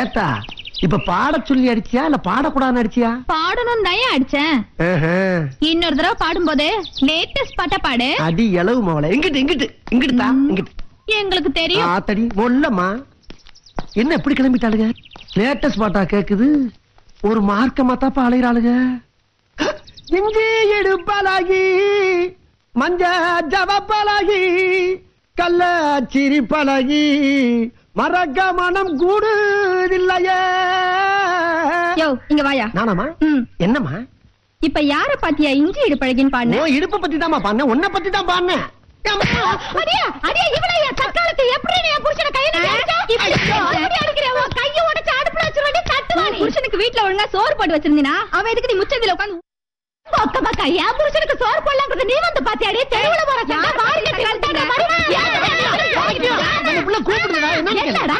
ஏத்தா இப்ப பாட சொல்லி அடிச்சியா இல்ல பாடக்கூடாதுன்னு அடிச்சியா? பாடணும் தான் அடிச்சேன். இன்னொரு தடவை பாடும்போது லேட்டஸ்ட் பாட்டா பாடு. அடி எளவு மவளை. இங்கிட்டு இங்கிட்டு இங்கிட்டு தா இங்கிட்டு. எங்களுக்கு தெரியும். ஆத்தடி மொல்லம்மா. என்ன எப்படி கிளம்பிட்டாளுங்க? லேட்டஸ்ட் பாட்டா கேக்குது. ஒரு மார்க்கமா தாப்பா அலைகிறாளுங்க இஞ்சி எடுப்பலாகி மஞ்ச ஜவப்பலாகி கள்ள சிரிப்பழகி மறக்க மனம் கூடுதில்லையே யோ இங்க வாயா. நானாமா ம். என்னம்மா? இப்ப யார பாத்தியா இஞ்சி இடு பழகின்னு பாடுன? இடுப்ப பத்தி தான்மா பாடினேன் உன்னை பத்தி தான் பாடினேன் அடியா அடியா இவளையா தக்காளத்தை எப்படி நீ புருஷனை கையில கைய உடைச்சு அடுப்புல வச்சிருவாடி தட்டுவாடி. புருஷனுக்கு வீட்ல ஒழுங்கா சோறு போட்டு வச்சிருந்தீனா? அவ எதுக்கு நீ முச்சந்தில உட்கார்ந்து பக்க பக்க புருஷனுக்கு சோறு போடலாங்கிறது நீ வந்து பாத்தியாடி தெருவுல போற சண்டை. என்னடா?